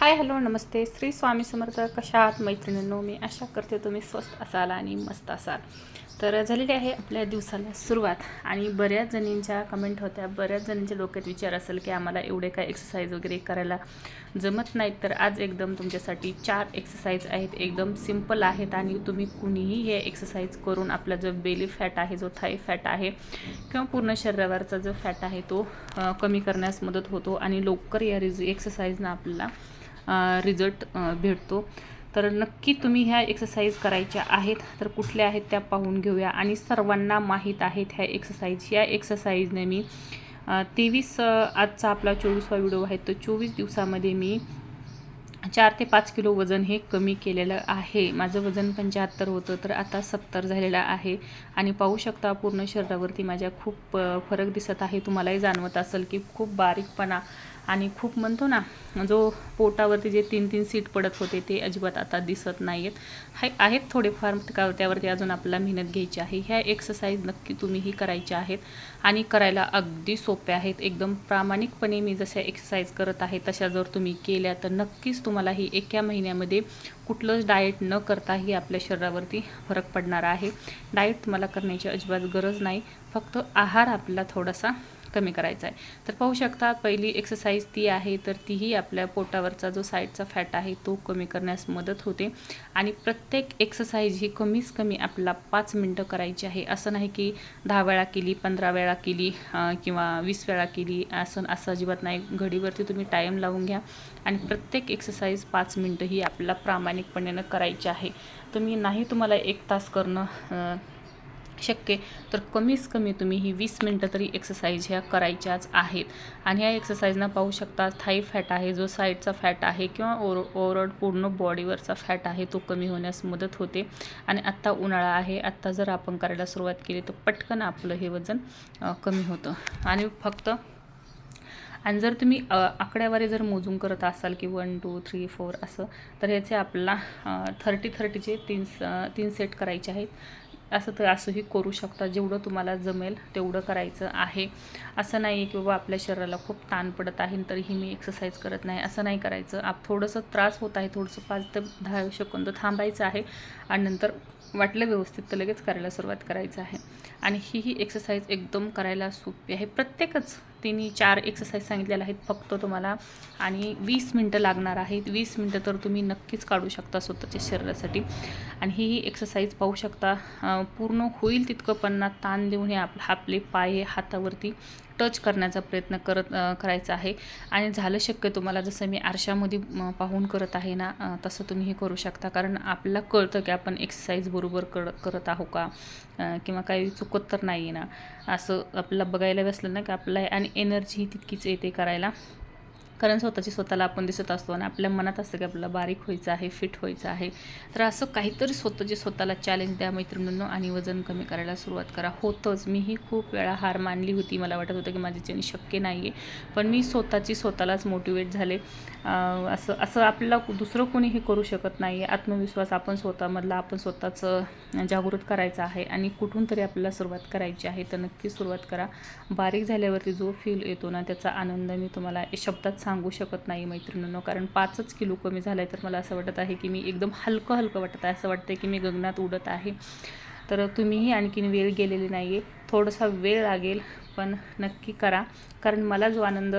Hi hello नमस्ते. श्री स्वामी समर्थ कशा आहात मैत्रिणींनो? मी आशा करते तुम्ही स्वस्त असाल आणि मस्त असाल. तर झालेली आहे आपल्या दिवसाला सुरुवात आणि बऱ्याच जणींच्या कमेंट होत्या. बऱ्याच जणींच्या डोक्यात विचार असेल की आम्हाला एवढे काय एक्सरसाइज वगैरे करायला जमत नाहीत. तर आज एकदम तुमच्यासाठी चार एक्सरसाइज आहेत. एकदम सिंपल आहेत आणि तुम्ही कुणीही हे एक्सरसाइज करून आपला जो बेली फॅट आहे जो थाई फॅट आहे किंवा पूर्ण शरीरावरचा जो फॅट आहे तो कमी करण्यास मदत होतो आणि लवकर या रिज एक्सरसाइजनं आपल्याला रिझल्ट भेटतो. तर नक्की तुम्ही ह्या एक्सरसाइज करायच्या आहेत तर कुठल्या आहेत त्या पाहून घेऊया. आणि सर्वांना माहीत आहेत ह्या एक्सरसाइज या एक्सरसाइजने मी तेवीस आजचा आपला चोवीसवा व्हिडिओ आहे. तर चोवीस दिवसामध्ये मी चार ते पाच किलो वजन हे कमी केलेलं आहे. माझं वजन पंच्याहत्तर होतं तर आता सत्तर झालेलं आहे. आणि पाहू शकता पूर्ण शरीरावरती माझ्या खूप फरक दिसत आहे. तुम्हालाही जाणवत असेल की खूप बारीकपणा आणि खूप म्हणतो ना जो पोटावरती जे तीन तीन सीट पडत होते ते अजिबात आता दिसत नाही आहेत हाय आहेत थोडेफार का त्यावरती अजून आपल्याला मेहनत घ्यायची आहे. ह्या एक्सरसाइज नक्की तुम्हीही करायच्या आहेत आणि करायला अगदी सोप्या आहेत. एकदम प्रामाणिकपणे मी जशा एक्सरसाइज करत आहे तशा जर तुम्ही केल्या तर नक्कीच तुम्हाला ही एका महिन्यामध्ये कुठलंच डाएट न करताही आपल्या शरीरावरती फरक पडणार आहे. डाएट तुम्हाला करण्याची अजिबात गरज नाही. फक्त आहार आपला थोडासा कमी करायचा आहे. तर पाहू शकता पहिली एक्सरसाइज ती आहे तर तीही आपल्या पोटावरचा जो साईडचा फॅट आहे तो कमी करण्यास मदत होते. आणि प्रत्येक एक्सरसाइज ही कमीच कमी आपल्याला पाच मिनटं करायची आहे. असं नाही की दहा वेळा केली पंधरा वेळा केली किंवा वीस वेळा केली असं असं अजिबात नाही. घडीवरती तुम्ही टाईम लावून घ्या. आणि प्रत्येक एक्सरसाइज पाच मिनटं ही आपल्याला प्रामाणिकपणे करायची आहे. तुम्ही नाही तुम्हाला एक तास करणं शक्य तर कमीच कमी तुम्ही ही वीस मिनटं तरी एक्सरसाइज ह्या करायच्याच आहेत. आणि ह्या एक्सरसाइजना पाहू शकता थाई फॅट आहे जो साईडचा फॅट आहे किंवा ओर ओवरऑल पूर्ण बॉडीवरचा फॅट आहे तो कमी होण्यास मदत होते. आणि आत्ता उन्हाळा आहे आत्ता जर आपण करायला सुरुवात केली तर पटकन आपलं हे वजन कमी होतं. आणि फक्त आणि जर तुम्ही आकड्यावारी जर मोजून करत असाल की वन टू थ्री फोर असं तर ह्याचे आपल्याला थर्टी थर्टीचे तीन स- तीन सेट करायचे आहेत. असं तर असंही करू शकता. जेवढं तुम्हाला जमेल तेवढं करायचं आहे. असं नाही की बाबा आपल्या शरीराला खूप ताण पडत आहे तरीही मी एक्सरसाइज करत नाही. असं नाही करायचं. आप थोडंसं त्रास होत आहे थोडंसं पाच ते दहा सेकंद थांबायचं आहे आणि नंतर वाटलं व्यवस्थित तर लगेच करायला सुरुवात करायचं आहे. आणि ही ही एक्सरसाइज एकदम करायला सोपी आहे. प्रत्येकच तिन्ही चार एक्सरसाइज सांगितलेल्या आहेत फक्त तुम्हाला. आणि वीस मिनटं लागणार आहेत. वीस मिनटं तर तुम्ही नक्कीच काढू शकता स्वतःच्या शरीरासाठी. आणि ही ही एक्सरसाइज पाहू शकता पूर्ण होईल तितकं पन्ना ताण देऊन हे आप आपले पाय हातावरती टच करण्याचा प्रयत्न करत करायचा आहे. आणि झालं शक्य तुम्हाला जसं मी आरशामध्ये पाहून करत आहे ना तसं तुम्ही हे करू शकता. कारण आपल्याला कळतं की आपण एक्सरसाइज बरोबर कर करत आहो का? किंवा काही चुकत तर नाही आहे ना. असं आपल्याला बघायला बसलं ना की आपल्याला आणि एनर्जी तितकीच येते करायला. कारण स्वतःची स्वतःला आपण दिसत असतो आणि आपल्या मनात असतं की आपल्याला बारीक व्हायचं आहे फिट व्हायचं आहे. तर असं काहीतरी स्वतःचे स्वतःला चॅलेंज द्या मैत्रिणींनो आणि वजन कमी करायला सुरुवात करा. होतंच. मीही खूप वेळा हार मानली होती. मला वाटत होतं की माझ्याच्याने शक्य नाही आहे पण मी स्वतःची स्वतःलाच मोटिवेट झाले. असं असं आपल्याला दुसरं कोणीही करू शकत नाही आहे आत्मविश्वास आपण स्वतःमधला आपण स्वतःचं जागृत करायचं आहे आणि कुठून तरी आपल्याला सुरुवात करायची आहे तर नक्की सुरुवात करा. बारीक झाल्यावरती जो फील येतो ना त्याचा आनंद मी तुम्हाला शब्दात सांग सांगू शकत नाही मैत्रिणींनो कारण पाचच किलो कमी झालं आहे तर मला असं वाटत आहे की मी एकदम हलकं हलकं वाटत आहे असं वाटतं की मी गगनात उडत आहे. तर तुम्हीही आणखीन वेळ गेलेली नाही आहे थोडासा वेळ लागेल पण नक्की करा. कारण मला जो आनंद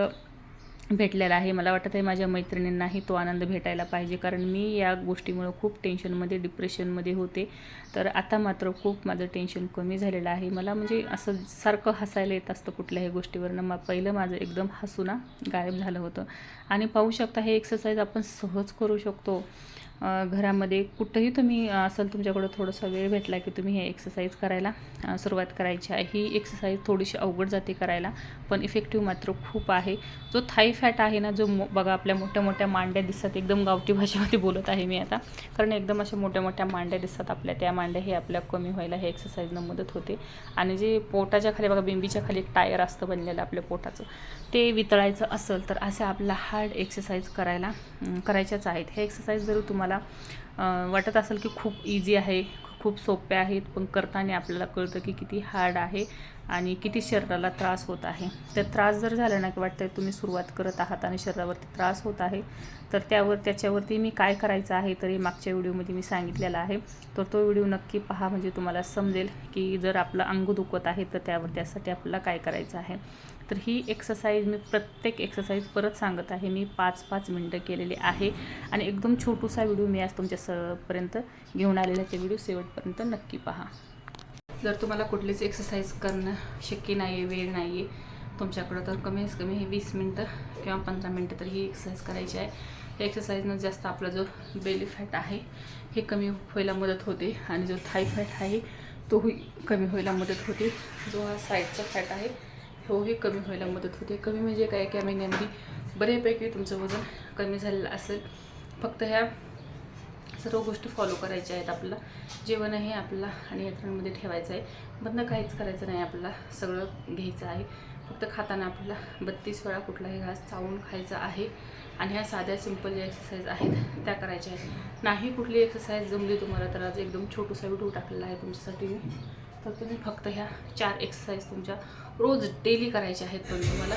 भेटलेला आहे. मला वाटत आहे माझ्या मैत्रिणींनाही तो आनंद भेटायला पाहिजे. कारण मी या गोष्टीमुळं खूप टेन्शनमध्ये डिप्रेशनमध्ये होते. तर आता मात्र खूप माझं टेन्शन कमी झालेलं आहे. मला म्हणजे असं सारखं हसायला येत असतं कुठल्याही गोष्टीवरनं. मग पहिलं माझं एकदम हसूना गायब झालं होतं. आणि पाहू शकता हे एक्सरसाइज आपण सहज करू शकतो. घरामध्ये कुठंही तुम्ही असाल असेल तुमच्याकडं थोडासा वेळ भेटला की तुम्ही हे एक्सरसाइज करायला सुरुवात करायची आहे. ही एक्सरसाइज थोडीशी अवघड जाते करायला पण इफेक्टिव्ह मात्र खूप आहे. जो थाई फॅट आहे ना जो मो बघा आपल्या मोठ्या मोठ्या मांड्या दिसतात एकदम गावठी भाषेमध्ये बोलत आहे मी आता. कारण एकदम अशा मोठ्या मोठ्या मांड्या दिसतात आपल्या त्या मांड्या हे आपल्या कमी व्हायला हे एक्सरसाइजनं मदत होते. आणि जे पोटाच्या खाली बघा बिंबीच्या खाली एक टायर असतं बनलेलं आपल्या पोटाचं ते वितळायचं असेल तर असे आपला हार्ड एक्सरसाइज करायला करायच्याच आहेत. हे एक्सरसाइज जर तुम्हाला तुम्हाला वाटत असेल की खूप इझी आहे खूप सोप्या आहेत पण करताना आपल्याला कळतं की किती हार्ड आहे आणि किती शरीराला त्रास होत आहे. तर त्रास जर झाला ना की वाटतं तुम्ही सुरुवात करत आहात आणि शरीरावरती त्रास होत आहे तर त्यावर त्याच्यावरती मी काय करायचं आहे तरी मागच्या व्हिडिओमध्ये मी सांगितलेला आहे. तर तो व्हिडिओ नक्की पहा म्हणजे तुम्हाला समजेल की जर आपलं अंग दुखत आहे तर त्यावर त्यासाठी आपल्याला काय करायचं आहे. तर ही एक्सरसाइज मी प्रत्येक एक्सरसाइज परत सांगत आहे. मी पाच पाच मिनटं केलेली आहे आणि एकदम छोटूसा व्हिडिओ मी आज तुमच्या सपर्यंत घेऊन आलेला ते व्हिडिओ शेवटपर्यंत नक्की पहा. जर तुम्हाला कुठलीच एक्सरसाइज करणं शक्य नाही आहे वेळ नाही आहे तुमच्याकडं तर कमीच कमी हे वीस मिनटं किंवा पंधरा मिनटं तरी ही एक्सरसाइज करायची आहे. या एक्सरसाइजनं जास्त आपला जो बेली फॅट आहे हे कमी व्हायला मदत होते आणि जो थाय फॅट आहे तोही कमी व्हायला मदत होते. जो हा साईडचा फॅट आहे तोही कमी व्हायला मदत होते. कमी म्हणजे काय एका महिन्यामध्ये बऱ्यापैकी तुमचं वजन कमी झालेलं असेल. फक्त ह्या सर्व गोष्टी फॉलो करायच्या आहेत आपल्याला. जेवण हे आपल्याला आणि यात्रांमध्ये ठेवायचं आहे. बंद काहीच करायचं नाही आपल्याला. सगळं घ्यायचं आहे. फक्त खाताना आपल्याला बत्तीस वेळा कुठलाही घास चावून खायचा आहे. आणि ह्या साध्या सिंपल ज्या एक्सरसाइज आहेत त्या करायच्या आहेत. नाही कुठली एक्सरसाइज जमली तुम्हाला तर आज एकदम छोटूसा व्हिडिओ टाकलेला आहे तुमच्यासाठी मी. तर तुम्ही फक्त ह्या चार एक्सरसाइज तुमच्या रोज डेली करायच्या आहेत पण तुम्हाला.